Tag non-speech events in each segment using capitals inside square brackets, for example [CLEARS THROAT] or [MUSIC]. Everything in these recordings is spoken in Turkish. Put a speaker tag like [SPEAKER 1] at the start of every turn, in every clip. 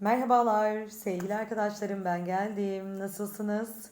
[SPEAKER 1] Merhabalar sevgili arkadaşlarım ben geldim. Nasılsınız?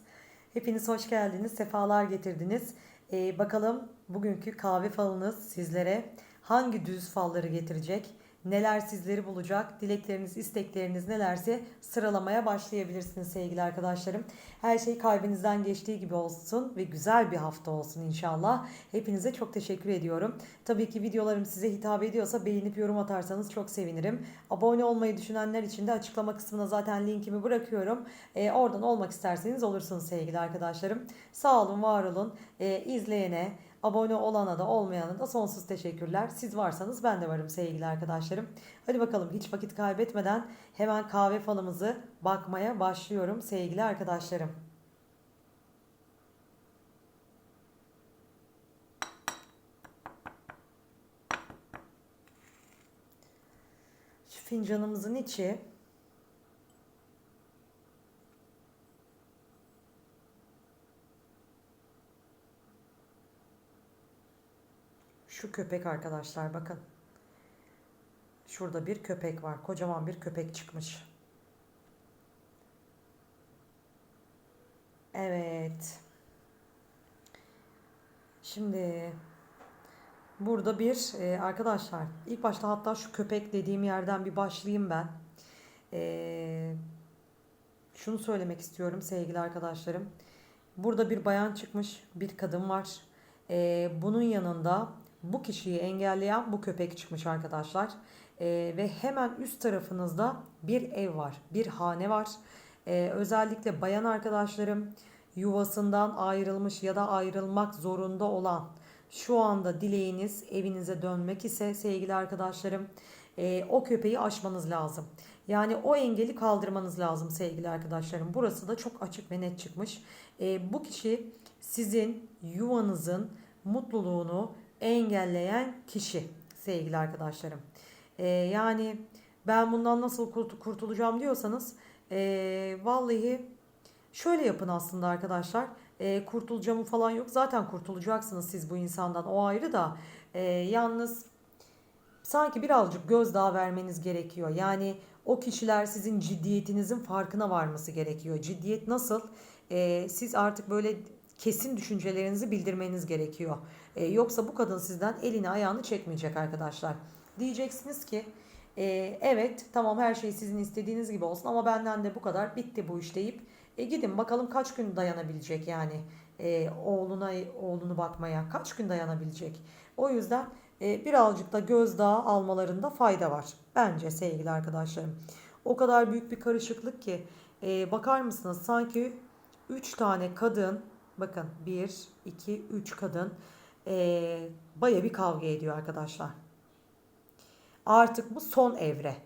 [SPEAKER 1] Hepiniz hoş geldiniz. Sefalar getirdiniz. Ee, bakalım bugünkü kahve falınız sizlere hangi düz falları getirecek? Neler sizleri bulacak? Dilekleriniz, istekleriniz nelerse sıralamaya başlayabilirsiniz sevgili arkadaşlarım. Her şey kalbinizden geçtiği gibi olsun ve güzel bir hafta olsun inşallah. Hepinize çok teşekkür ediyorum. Tabii ki videolarım size hitap ediyorsa beğenip yorum atarsanız çok sevinirim. Abone olmayı düşünenler için de açıklama kısmına zaten linkimi bırakıyorum. Ee, oradan olmak isterseniz olursunuz sevgili arkadaşlarım. Sağ olun, var olun. Ee, izleyene, Abone olana da olmayana da sonsuz teşekkürler. Siz varsanız ben de varım sevgili arkadaşlarım. Hadi bakalım hiç vakit kaybetmeden hemen kahve falımızı bakmaya başlıyorum sevgili arkadaşlarım. Şu fincanımızın içi Şu köpek arkadaşlar bakın. Şurada bir köpek var. Kocaman bir köpek çıkmış. Evet. Şimdi burada bir e, arkadaşlar ilk başta hatta şu köpek dediğim yerden bir başlayayım ben. E, şunu söylemek istiyorum sevgili arkadaşlarım. Burada bir bayan çıkmış, bir kadın var. E, bunun yanında bu kişiyi engelleyen bu köpek çıkmış arkadaşlar. Ee, ve hemen üst tarafınızda bir ev var, bir hane var. Ee, özellikle bayan arkadaşlarım yuvasından ayrılmış ya da ayrılmak zorunda olan şu anda dileğiniz evinize dönmek ise sevgili arkadaşlarım e, o köpeği aşmanız lazım. Yani o engeli kaldırmanız lazım sevgili arkadaşlarım. Burası da çok açık ve net çıkmış. E, bu kişi sizin yuvanızın mutluluğunu engelleyen kişi sevgili arkadaşlarım. Ee, yani ben bundan nasıl kurtulacağım diyorsanız e, vallahi şöyle yapın aslında arkadaşlar. E, kurtulacağım falan yok. Zaten kurtulacaksınız siz bu insandan o ayrı da. E, yalnız sanki birazcık gözdağı vermeniz gerekiyor. Yani o kişiler sizin ciddiyetinizin farkına varması gerekiyor. Ciddiyet nasıl? E, siz artık böyle kesin düşüncelerinizi bildirmeniz gerekiyor. E, yoksa bu kadın sizden elini ayağını çekmeyecek arkadaşlar. Diyeceksiniz ki e, evet tamam her şey sizin istediğiniz gibi olsun ama benden de bu kadar bitti bu iş deyip e, gidin bakalım kaç gün dayanabilecek yani e, oğluna oğlunu bakmaya kaç gün dayanabilecek. O yüzden e, birazcık da gözdağı almalarında fayda var bence sevgili arkadaşlarım. O kadar büyük bir karışıklık ki e, bakar mısınız sanki 3 tane kadın bakın 1 2 3 kadın e, baya bir kavga ediyor arkadaşlar. Artık bu son evre.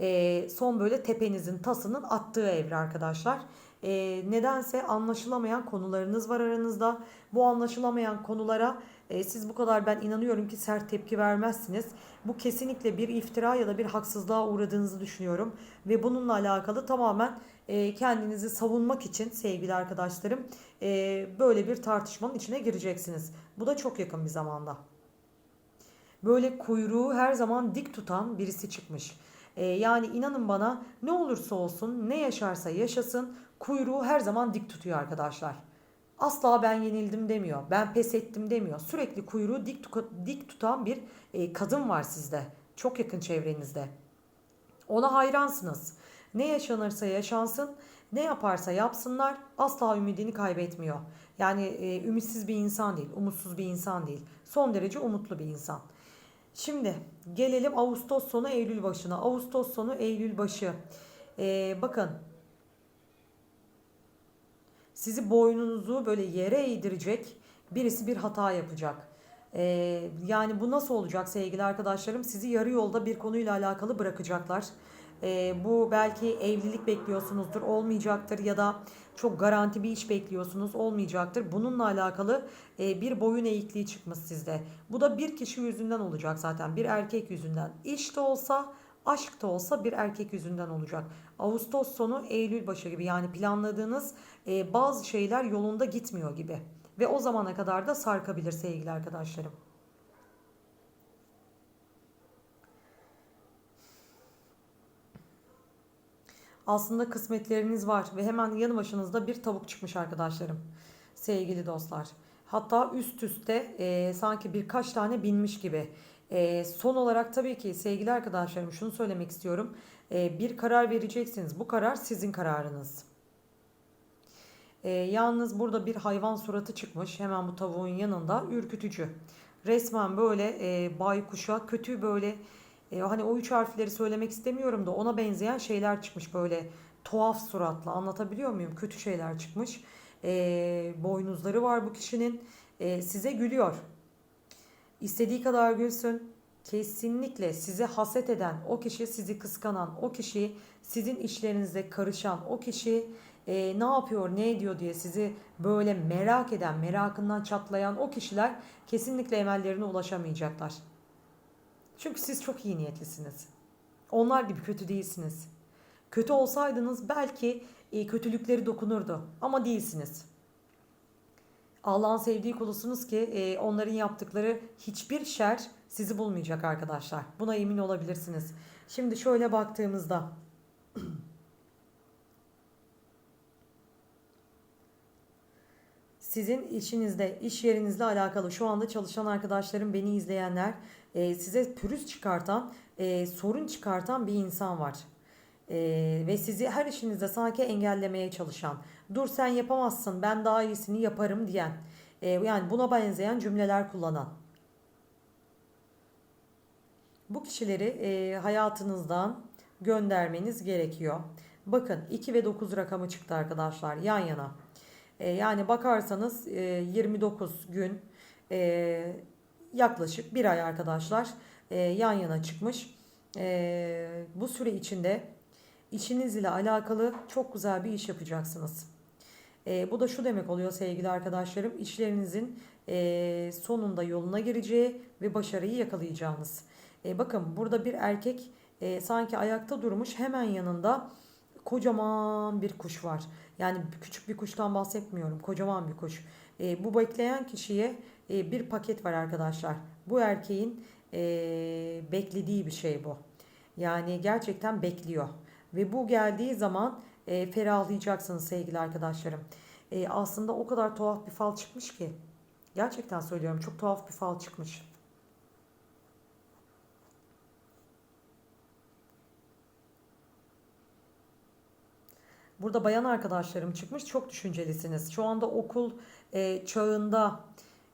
[SPEAKER 1] E, son böyle tepenizin tasının attığı evre arkadaşlar. E, nedense anlaşılamayan konularınız var aranızda. Bu anlaşılamayan konulara e, siz bu kadar ben inanıyorum ki sert tepki vermezsiniz. Bu kesinlikle bir iftira ya da bir haksızlığa uğradığınızı düşünüyorum. Ve bununla alakalı tamamen e, kendinizi savunmak için sevgili arkadaşlarım e, böyle bir tartışmanın içine gireceksiniz. Bu da çok yakın bir zamanda. Böyle kuyruğu her zaman dik tutan birisi çıkmış. E, yani inanın bana ne olursa olsun ne yaşarsa yaşasın kuyruğu her zaman dik tutuyor arkadaşlar. Asla ben yenildim demiyor. Ben pes ettim demiyor. Sürekli kuyruğu dik, dik tutan bir e, kadın var sizde. Çok yakın çevrenizde. Ona hayransınız. Ne yaşanırsa yaşansın, ne yaparsa yapsınlar asla ümidini kaybetmiyor. Yani e, ümitsiz bir insan değil, umutsuz bir insan değil. Son derece umutlu bir insan. Şimdi gelelim Ağustos sonu Eylül başına. Ağustos sonu Eylül başı. Ee, bakın sizi boynunuzu böyle yere eğdirecek birisi bir hata yapacak. Ee, yani bu nasıl olacak sevgili arkadaşlarım? Sizi yarı yolda bir konuyla alakalı bırakacaklar. Ee, bu belki evlilik bekliyorsunuzdur olmayacaktır ya da çok garanti bir iş bekliyorsunuz olmayacaktır. Bununla alakalı e, bir boyun eğikliği çıkmış sizde. Bu da bir kişi yüzünden olacak zaten bir erkek yüzünden. İş de olsa aşk da olsa bir erkek yüzünden olacak. Ağustos sonu Eylül başı gibi yani planladığınız e, bazı şeyler yolunda gitmiyor gibi. Ve o zamana kadar da sarkabilir sevgili arkadaşlarım. Aslında kısmetleriniz var ve hemen yanı başınızda bir tavuk çıkmış arkadaşlarım. Sevgili dostlar. Hatta üst üste e, sanki birkaç tane binmiş gibi. E, son olarak tabii ki sevgili arkadaşlarım şunu söylemek istiyorum. E, bir karar vereceksiniz. Bu karar sizin kararınız. E, yalnız burada bir hayvan suratı çıkmış. Hemen bu tavuğun yanında ürkütücü. Resmen böyle e, baykuşa kötü böyle e, hani o üç harfleri söylemek istemiyorum da ona benzeyen şeyler çıkmış böyle tuhaf suratlı anlatabiliyor muyum? Kötü şeyler çıkmış. E, boynuzları var bu kişinin. E, size gülüyor. İstediği kadar gülsün. Kesinlikle size haset eden, o kişi sizi kıskanan, o kişi sizin işlerinizde karışan, o kişi e, ne yapıyor, ne ediyor diye sizi böyle merak eden, merakından çatlayan o kişiler kesinlikle emellerine ulaşamayacaklar. Çünkü siz çok iyi niyetlisiniz. Onlar gibi kötü değilsiniz. Kötü olsaydınız belki e, kötülükleri dokunurdu ama değilsiniz. Allah'ın sevdiği kulusunuz ki e, onların yaptıkları hiçbir şer sizi bulmayacak arkadaşlar. Buna emin olabilirsiniz. Şimdi şöyle baktığımızda [CLEARS THROAT] sizin işinizde, iş yerinizle alakalı şu anda çalışan arkadaşlarım, beni izleyenler e, size pürüz çıkartan, e, sorun çıkartan bir insan var. E, ve sizi her işinizde sanki engellemeye çalışan, dur sen yapamazsın ben daha iyisini yaparım diyen, e, yani buna benzeyen cümleler kullanan. Bu kişileri e, hayatınızdan göndermeniz gerekiyor. Bakın 2 ve 9 rakamı çıktı arkadaşlar yan yana. E, yani bakarsanız e, 29 gün e, yaklaşık bir ay arkadaşlar e, yan yana çıkmış. E, bu süre içinde işiniz ile alakalı çok güzel bir iş yapacaksınız. E, bu da şu demek oluyor sevgili arkadaşlarım. işlerinizin e, sonunda yoluna gireceği ve başarıyı yakalayacağınız. E, bakın burada bir erkek e, sanki ayakta durmuş hemen yanında kocaman bir kuş var. Yani küçük bir kuştan bahsetmiyorum. Kocaman bir kuş. E, bu bekleyen kişiye e, bir paket var arkadaşlar. Bu erkeğin e, beklediği bir şey bu. Yani gerçekten bekliyor. Ve bu geldiği zaman e, ferahlayacaksınız sevgili arkadaşlarım. E, aslında o kadar tuhaf bir fal çıkmış ki. Gerçekten söylüyorum çok tuhaf bir fal çıkmış. Burada bayan arkadaşlarım çıkmış. Çok düşüncelisiniz. Şu anda okul e, çağında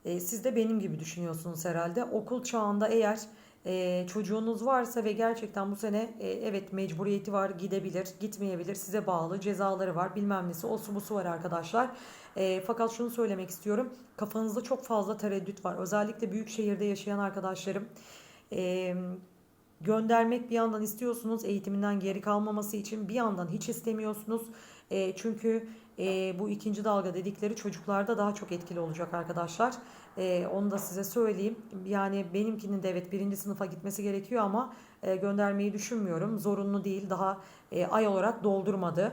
[SPEAKER 1] e, siz de benim gibi düşünüyorsunuz herhalde. Okul çağında eğer e, çocuğunuz varsa ve gerçekten bu sene e, evet mecburiyeti var gidebilir gitmeyebilir size bağlı cezaları var bilmem nesi o su bu su var arkadaşlar. E, fakat şunu söylemek istiyorum kafanızda çok fazla tereddüt var özellikle büyük şehirde yaşayan arkadaşlarım. E, göndermek bir yandan istiyorsunuz eğitiminden geri kalmaması için bir yandan hiç istemiyorsunuz. E, çünkü e, bu ikinci dalga dedikleri çocuklarda daha çok etkili olacak arkadaşlar. E, onu da size söyleyeyim. Yani benimkinin de evet birinci sınıfa gitmesi gerekiyor ama e, göndermeyi düşünmüyorum. Zorunlu değil daha e, ay olarak doldurmadı.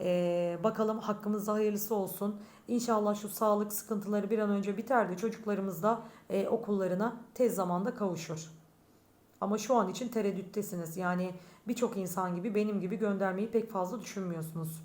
[SPEAKER 1] E, bakalım hakkımızda hayırlısı olsun. İnşallah şu sağlık sıkıntıları bir an önce biter de çocuklarımız da e, okullarına tez zamanda kavuşur. Ama şu an için tereddüttesiniz. Yani birçok insan gibi benim gibi göndermeyi pek fazla düşünmüyorsunuz.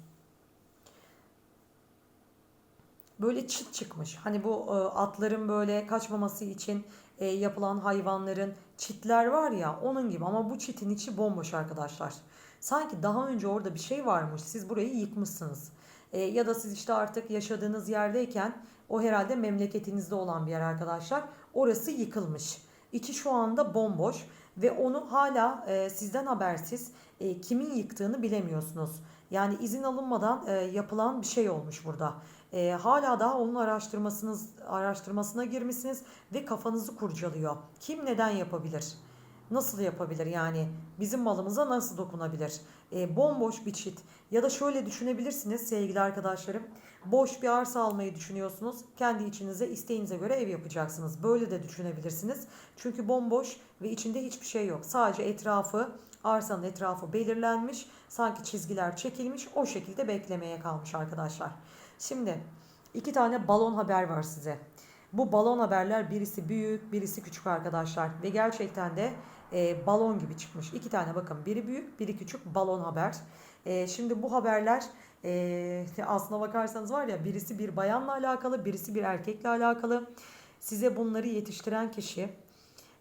[SPEAKER 1] Böyle çıt çıkmış. Hani bu e, atların böyle kaçmaması için e, yapılan hayvanların çitler var ya onun gibi ama bu çitin içi bomboş arkadaşlar. Sanki daha önce orada bir şey varmış. Siz burayı yıkmışsınız. E, ya da siz işte artık yaşadığınız yerdeyken o herhalde memleketinizde olan bir yer arkadaşlar. Orası yıkılmış. İçi şu anda bomboş ve onu hala e, sizden habersiz e, kimin yıktığını bilemiyorsunuz. Yani izin alınmadan e, yapılan bir şey olmuş burada. E, hala daha onun araştırmasınız araştırmasına girmişsiniz ve kafanızı kurcalıyor. Kim neden yapabilir? Nasıl yapabilir yani bizim malımıza nasıl dokunabilir? E, bomboş bir çit ya da şöyle düşünebilirsiniz sevgili arkadaşlarım. Boş bir arsa almayı düşünüyorsunuz. Kendi içinize isteğinize göre ev yapacaksınız. Böyle de düşünebilirsiniz. Çünkü bomboş ve içinde hiçbir şey yok. Sadece etrafı arsanın etrafı belirlenmiş. Sanki çizgiler çekilmiş. O şekilde beklemeye kalmış arkadaşlar. Şimdi iki tane balon haber var size. Bu balon haberler birisi büyük, birisi küçük arkadaşlar. Ve gerçekten de e, balon gibi çıkmış. İki tane bakın biri büyük, biri küçük balon haber. E, şimdi bu haberler e, aslına bakarsanız var ya birisi bir bayanla alakalı, birisi bir erkekle alakalı. Size bunları yetiştiren kişi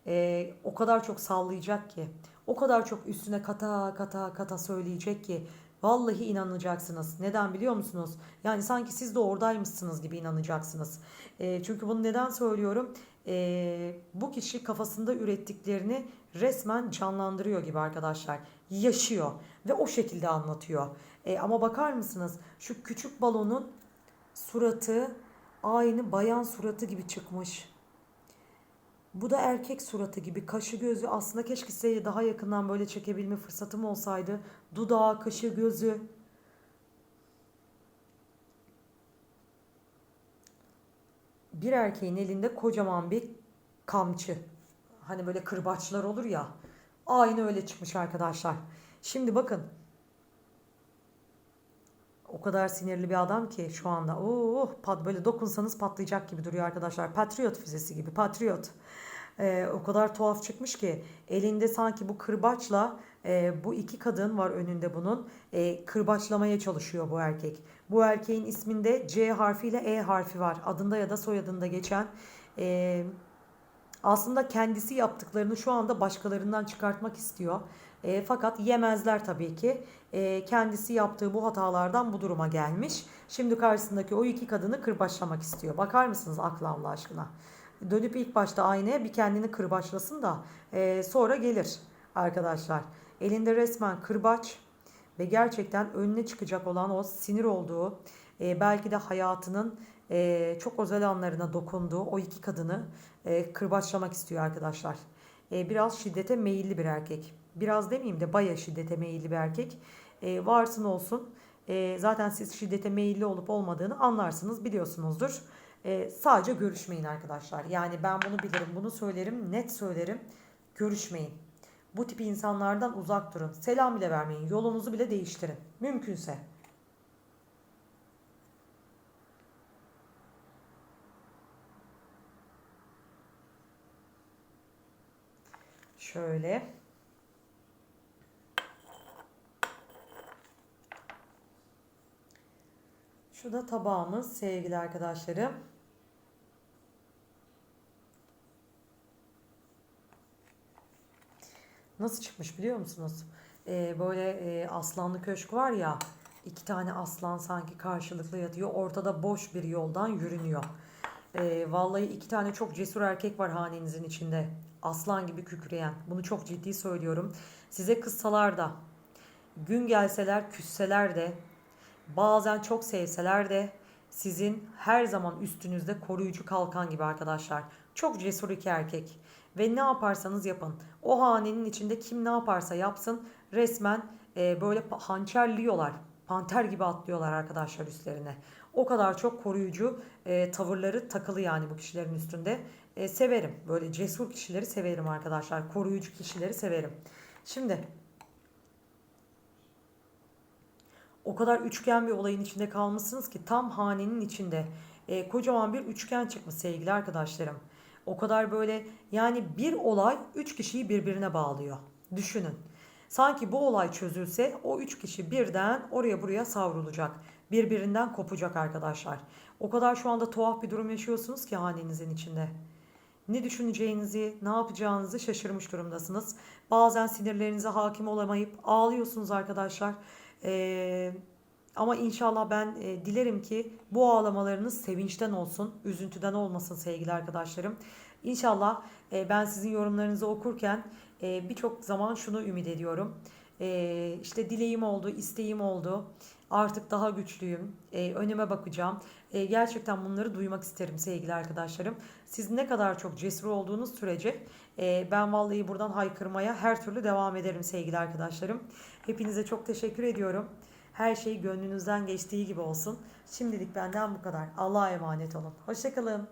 [SPEAKER 1] e, o kadar çok sallayacak ki, o kadar çok üstüne kata kata kata söyleyecek ki vallahi inanacaksınız. Neden biliyor musunuz? Yani sanki siz de oradaymışsınız gibi inanacaksınız. E, çünkü bunu neden söylüyorum? E, bu kişi kafasında ürettiklerini resmen canlandırıyor gibi arkadaşlar. Yaşıyor ve o şekilde anlatıyor. E, ama bakar mısınız? Şu küçük balonun suratı aynı bayan suratı gibi çıkmış. Bu da erkek suratı gibi. Kaşı gözü aslında keşke size daha yakından böyle çekebilme fırsatım olsaydı. Dudağı, kaşı, gözü. Bir erkeğin elinde kocaman bir kamçı. Hani böyle kırbaçlar olur ya. Aynı öyle çıkmış arkadaşlar. Şimdi bakın. O kadar sinirli bir adam ki şu anda. Oh, pat böyle dokunsanız patlayacak gibi duruyor arkadaşlar. Patriot füzesi gibi. Patriot. Ee, o kadar tuhaf çıkmış ki elinde sanki bu kırbaçla e, bu iki kadın var önünde bunun e, kırbaçlamaya çalışıyor bu erkek. Bu erkeğin isminde C harfiyle E harfi var. Adında ya da soyadında geçen. E, aslında kendisi yaptıklarını şu anda başkalarından çıkartmak istiyor. E, fakat yemezler tabii ki. E, kendisi yaptığı bu hatalardan bu duruma gelmiş. Şimdi karşısındaki o iki kadını kırbaçlamak istiyor. Bakar mısınız akla Allah aşkına? Dönüp ilk başta aynaya bir kendini kırbaçlasın da e, sonra gelir arkadaşlar. Elinde resmen kırbaç ve gerçekten önüne çıkacak olan o sinir olduğu e, belki de hayatının e, çok özel anlarına dokunduğu o iki kadını e, kırbaçlamak istiyor arkadaşlar. E, biraz şiddete meyilli bir erkek. Biraz demeyeyim de baya şiddete meyilli bir erkek. E, varsın olsun. E, zaten siz şiddete meyilli olup olmadığını anlarsınız biliyorsunuzdur. E, sadece görüşmeyin arkadaşlar. Yani ben bunu bilirim, bunu söylerim, net söylerim. Görüşmeyin. Bu tip insanlardan uzak durun. Selam bile vermeyin. Yolunuzu bile değiştirin. Mümkünse. Şöyle. Şu da tabağımız sevgili arkadaşlarım. Nasıl çıkmış biliyor musunuz? Ee, böyle e, aslanlı köşk var ya. iki tane aslan sanki karşılıklı yatıyor. Ortada boş bir yoldan yürünüyor. Ee, vallahi iki tane çok cesur erkek var hanenizin içinde. Aslan gibi kükreyen. Bunu çok ciddi söylüyorum. Size kızsalar da, gün gelseler, küsseler de, bazen çok sevseler de sizin her zaman üstünüzde koruyucu kalkan gibi arkadaşlar. Çok cesur iki erkek. Ve ne yaparsanız yapın. O hanenin içinde kim ne yaparsa yapsın resmen e, böyle hançerliyorlar. Panter gibi atlıyorlar arkadaşlar üstlerine. O kadar çok koruyucu e, tavırları takılı yani bu kişilerin üstünde. E, severim. Böyle cesur kişileri severim arkadaşlar. Koruyucu kişileri severim. Şimdi o kadar üçgen bir olayın içinde kalmışsınız ki tam hanenin içinde e, kocaman bir üçgen çıkmış sevgili arkadaşlarım. O kadar böyle yani bir olay üç kişiyi birbirine bağlıyor. Düşünün. Sanki bu olay çözülse o üç kişi birden oraya buraya savrulacak. Birbirinden kopacak arkadaşlar. O kadar şu anda tuhaf bir durum yaşıyorsunuz ki hanenizin içinde. Ne düşüneceğinizi, ne yapacağınızı şaşırmış durumdasınız. Bazen sinirlerinize hakim olamayıp ağlıyorsunuz arkadaşlar. Ee, ama inşallah ben e, dilerim ki bu ağlamalarınız sevinçten olsun, üzüntüden olmasın sevgili arkadaşlarım. İnşallah e, ben sizin yorumlarınızı okurken e, birçok zaman şunu ümit ediyorum. E, işte dileğim oldu, isteğim oldu. Artık daha güçlüyüm. E, önüme bakacağım. E, gerçekten bunları duymak isterim sevgili arkadaşlarım. Siz ne kadar çok cesur olduğunuz sürece e, ben vallahi buradan haykırmaya her türlü devam ederim sevgili arkadaşlarım. Hepinize çok teşekkür ediyorum. Her şey gönlünüzden geçtiği gibi olsun. Şimdilik benden bu kadar. Allah'a emanet olun. Hoşçakalın.